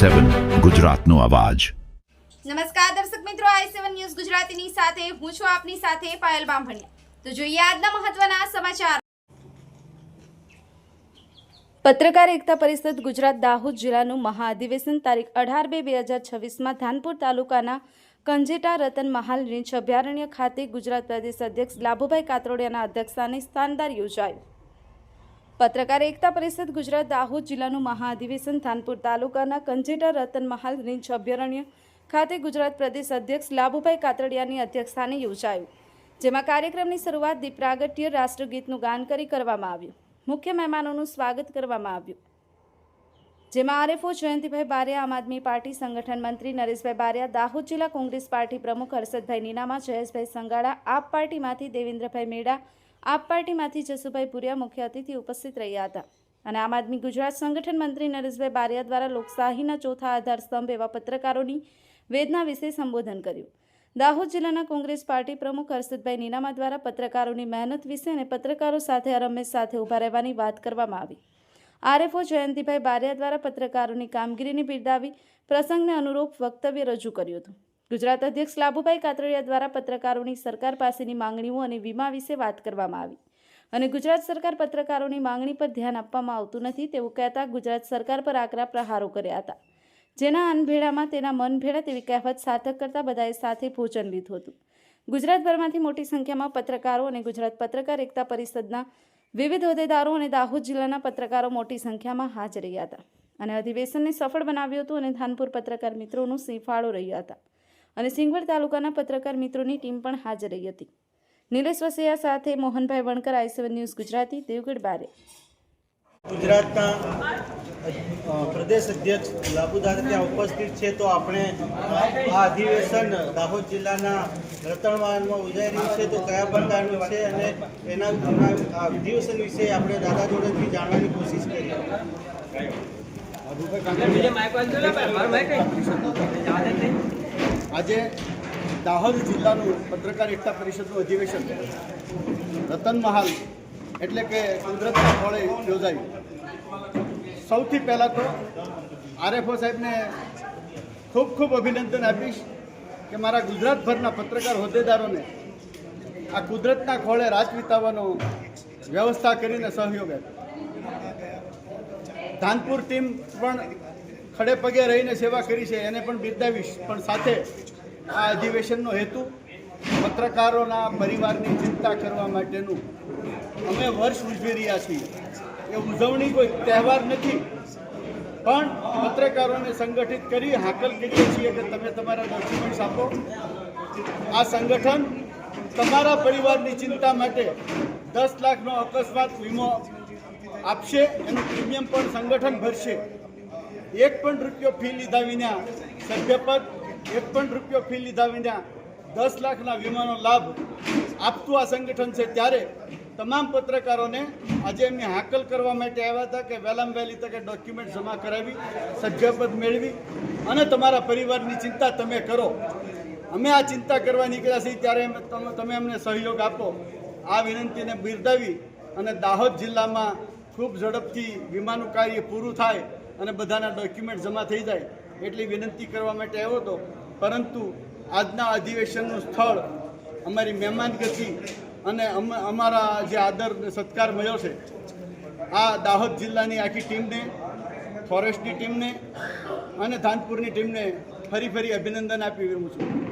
સેવન ગુજરાતનો અવાજ. નમસ્કાર દર્શક મિત્રો આઈ સેવન ન્યૂઝ ગુજરાતીની સાથે હું છું આપની સાથે પાયલ બામભણિયા. તો જોઈએ આજના મહત્વના સમાચાર. પત્રકાર એકતા પરિષદ ગુજરાત દાહોદ જિલ્લાનું મહાઅધિવેશન તારીખ અઢાર બે બે હજાર છવ્વીસમાં ધાનપુર તાલુકાના કંજેટા રતન મહાલ રીંછ અભયારણ્ય ખાતે ગુજરાત પ્રદેશ અધ્યક્ષ લાભુભાઈ કાતરોડિયાના અધ્યક્ષસ્થાને સ્થાનદાર યોજાયું. પત્રકાર એકતા પરિષદ ગુજરાત દાહોદ જિલ્લાનું મહાઅધિવેશન થાનપુર તાલુકાના કંજેટા રતન મહાલ રીંછ અભયારણ્ય ખાતે ગુજરાત પ્રદેશ અધ્યક્ષ લાભુભાઈ કાતડિયાની અધ્યક્ષસ્થાને યોજાયું, જેમાં કાર્યક્રમની શરૂઆત દીપરાગટ્ય રાષ્ટ્રગીતનું ગાન કરી કરવામાં આવ્યું. મુખ્ય મહેમાનોનું સ્વાગત કરવામાં આવ્યું. જેમાં આરએફઓ જયંતિભાઈ બારિયા, આમ આદમી પાર્ટી સંગઠન મંત્રી નરેશભાઈ બારિયા, દાહોદ જિલ્લા કોંગ્રેસ પાર્ટી પ્રમુખ હર્ષદભાઈ નીનામા, જયેશભાઈ સંગાડા, આપ પાર્ટીમાંથી દેવેન્દ્રભાઈ મેડા આપ પાર્ટીમાંથી જસુભાઈ પુરિયા મુખ્ય અતિથિ ઉપસ્થિત રહ્યા હતા. અને આમ આદમી ગુજરાત સંગઠન મંત્રી નરેશભાઈ બારિયા દ્વારા લોકશાહીના ચોથા આધાર સ્તંભ એવા પત્રકારોની વેદના વિશે સંબોધન કર્યું. દાહોદ જિલ્લાના કોંગ્રેસ પાર્ટી પ્રમુખ હર્ષદભાઈ નીનામા દ્વારા પત્રકારોની મહેનત વિશે અને પત્રકારો સાથે રમેશ સાથે ઊભા રહેવાની વાત કરવામાં આવી. આરએફઓ જયંતિભાઈ બારિયા દ્વારા પત્રકારોની કામગીરીને બિરદાવી પ્રસંગને અનુરૂપ વક્તવ્ય રજૂ કર્યું હતું. ગુજરાત અધ્યક્ષ લાભુભાઈ કાતરિયા દ્વારા પત્રકારોની સરકાર પાસેની માંગણીઓ અને વીમા વિશે વાત કરવામાં આવી. અને ગુજરાત સરકાર પત્રકારોની માંગણી પર ધ્યાન આપવામાં આવતું નથી તેવું કહેતા ગુજરાત સરકાર પર આકરા પ્રહારો કર્યા હતા. જેના અનભેળામાં તેના મનભેળા તેવી કહેવત સાર્થક કરતા બધાએ સાથે ભોજન લીધું હતું. ગુજરાતભરમાંથી મોટી સંખ્યામાં પત્રકારો અને ગુજરાત પત્રકાર એકતા પરિષદના વિવિધ હોદ્દેદારો અને દાહોદ જિલ્લાના પત્રકારો મોટી સંખ્યામાં હાજર રહ્યા હતા અને અધિવેશનને સફળ બનાવ્યું હતું અને ધાનપુર પત્રકાર મિત્રોનું સિંફાળો રહ્યા હતા. અને સિંગવડ તાલુકાના પત્રકાર મિત્રોની ટીમ પણ હાજર રહી હતી. નિલેશ વસૈયા સાથે Mohanbhai Vankar I seven news Gujarati Devgadh બારે. ગુજરાતના પ્રદેશ અધ્યક્ષ લાભુદાર ત્યાં ઉપસ્થિત છે તો આપણે આ અધિવેશન દાહોદ જિલ્લાના રતણવાનમાં ઉજાઈ રહ્યું છે તો કયા પ્રકારનું છે અને એના અધિવેશન વિશે આપણે દાદા જોડેથી જાણવાની કોશિશ કરીએ. આજે દાહોદ જિલ્લાનું પત્રકાર એકતા પરિષદનું અધિવેશન રતન મહાલ એટલે કે કુદરતના ફળે યોજાયું. સૌથી પહેલાં તો આરએફઓ સાહેબને ખૂબ ખૂબ અભિનંદન આપીશ કે મારા ગુજરાતભરના પત્રકાર હોદ્દેદારોને આ કુદરતના ખોળે રાજ વિતાવવાનો વ્યવસ્થા કરીને સહયોગ આપ્યો. ધાનપુર ટીમ પણ ખડે પગે રહીને સેવા કરી છે, એને પણ બિરદાવીશ. પણ સાથે આ અધિવેશનનો હેતુ પત્રકારોના પરિવારની ચિંતા કરવા માટેનું. અમે વર્ષ ઉજવી રહ્યા છીએ. એ ઉજવણી કોઈ તહેવાર નથી. પણ પત્રકારોને સંગઠિત કરી હાકલ કરીએ છીએ કે તમે તમારા ડોક્યુમેન્ટ્સ આપો. આ સંગઠન તમારા પરિવારની ચિંતા માટે દસ લાખનો અકસ્માત વીમો આપશે એનું પ્રીમિયમ પણ સંગઠન ભરશે. એક પણ રૂપિયો ફી લીધા વિના સભ્યપદ એક પણ રૂપિયો ફી લીધા વિના દસ લાખના વીમાનો લાભ આપતું આ સંગઠન છે ત્યારે તમામ પત્રકારોને આજે એમની હાકલ કરવા માટે આવ્યા હતા કે વહેલામાં વહેલી તકે ડોક્યુમેન્ટ જમા કરાવી, સભ્યપદ મેળવી અને તમારા પરિવારની ચિંતા તમે કરો. અમે આ ચિંતા કરવા નીકળ્યા છીએ ત્યારે તમે અમને સહયોગ આપો. આ વિનંતીને બિરદાવી અને દાહોદ જિલ્લામાં ખૂબ ઝડપથી વીમાનું કાર્ય પૂરું થાય અને બધાના ડોક્યુમેન્ટ જમા થઈ જાય એટલી વિનંતી કરવા માટે આવ્યો હતો. પરંતુ આજના અધિવેશનનું સ્થળ અમારી મહેમાનગતિ અને અમ- અમારા જે આદર સત્કાર મળ્યો છે, આ દાહોદ જિલ્લાની આખી ટીમને, ફોરેસ્ટની ટીમને અને ધાનપુરની ટીમને ફરી ફરી અભિનંદન આપી રહ્યું છું.